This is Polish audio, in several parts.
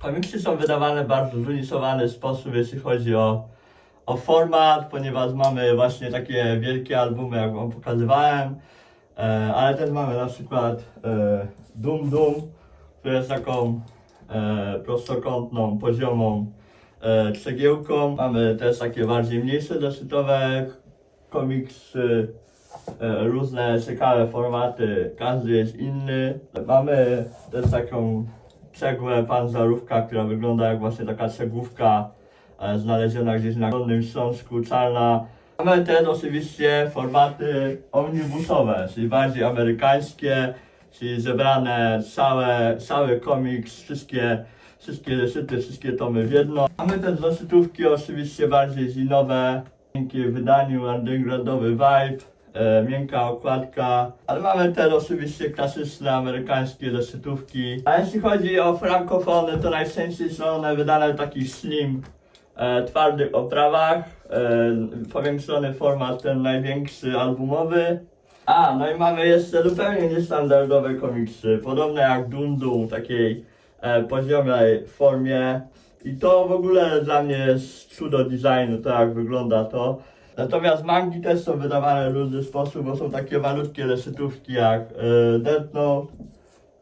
Komiksy są wydawane w bardzo zróżnicowany sposób, jeśli chodzi o, o format, ponieważ mamy właśnie takie wielkie albumy, jak wam pokazywałem, e, ale też mamy na przykład e, Doom Doom, który jest taką e, prostokątną, poziomą e, cegiełką. Mamy też takie bardziej mniejsze zeszytowe komiksy, e, różne ciekawe formaty, każdy jest inny. Mamy też taką cegłę panzarówka, która wygląda jak właśnie taka cegłówka e, znaleziona gdzieś na Dolnym Śląsku, czarna. Mamy też oczywiście formaty omnibusowe, czyli bardziej amerykańskie, czyli zebrane całe, cały komiks, wszystkie, wszystkie zeszyty, wszystkie tomy w jedno. Mamy też zeszytówki oczywiście bardziej zinowe, w wydaniu, undergroundowy vibe, e, miękka okładka, ale mamy też oczywiście klasyczne amerykańskie zeszytówki. A jeśli chodzi o frankofony, to najczęściej są one wydane w takich slim, e, twardych oprawach, e, powiększony format ten największy albumowy. A, no i mamy jeszcze zupełnie niestandardowe komiksy, podobne jak Dundu, takiej e, poziomej formie. I to w ogóle dla mnie jest cudo designu, to jak wygląda to. Natomiast mangi też są wydawane w różny sposób, bo są takie malutkie zeszytówki jak e, Death Note,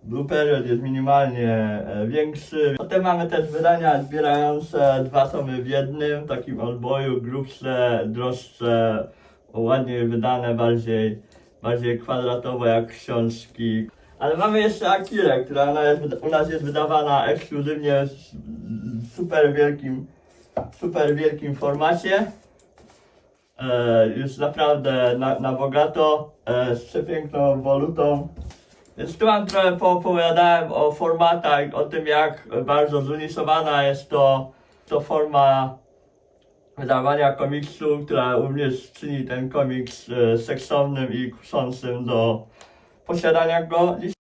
Blue Period jest minimalnie e, większy. Potem mamy też wydania zbierające dwa tomy w jednym, w takim odboju, grubsze, droższe, ładniej wydane, bardziej, bardziej kwadratowo jak książki. Ale mamy jeszcze Akirę, która jest, u nas jest wydawana ekskluzywnie w w super wielkim, super wielkim formacie. E, już naprawdę na, na bogato, e, z przepiękną wolutą. Więc tu wam trochę poopowiadałem o formatach, o tym jak bardzo zróżnicowana jest to, to forma wydawania komiksu, która również czyni ten komiks e, seksownym i kuszącym do posiadania go.